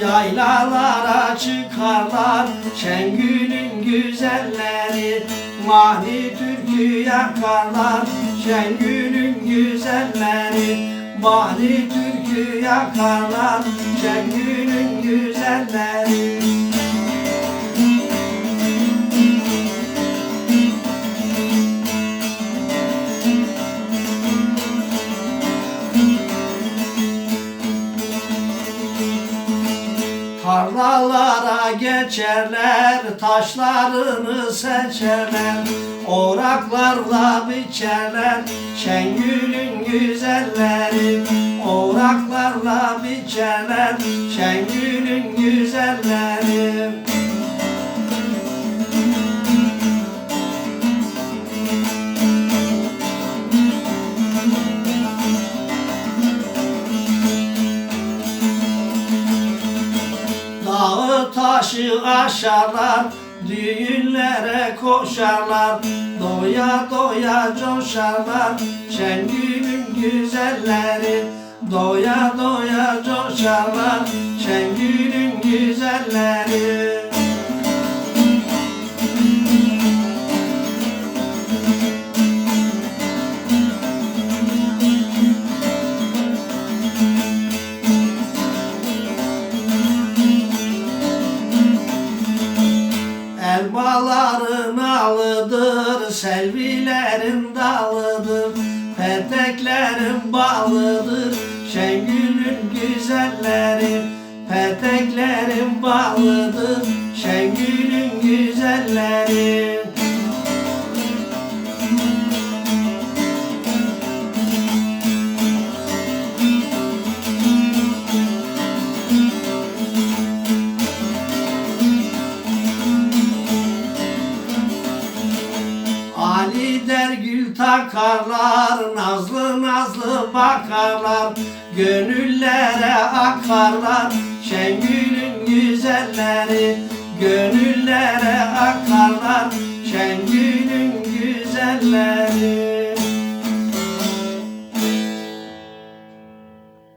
Yaylalara çıkarlar Şengül'ün güzelleri Mani türkü yakarlar Şengül'ün güzelleri Mani türkü yakarlar Şengül'ün güzelleri Tarlalara geçerler, taşlarını seçerler Oraklarla biçerler, Şengül'ün güzelleri Oraklarla biçerler, Şengül'ün güzelleri Dağı taşı aşarlar Düğünlere koşarlar Doya doya coşarlar Şengül'ün güzelleri Doya doya coşarlar Şengül'ün güzelleri Elmaların alıdır, selvilerin dalıdır Peteklerin balıdır, Şengül'ün güzelleri Peteklerin balıdır, Şengül'ün güzelleri gider gül takarlar Nazlı nazlı bakarlar. Gönüllere akarlar Şengül'ün güzelleri. Gönüllere akarlar Şengül'ün güzelleri.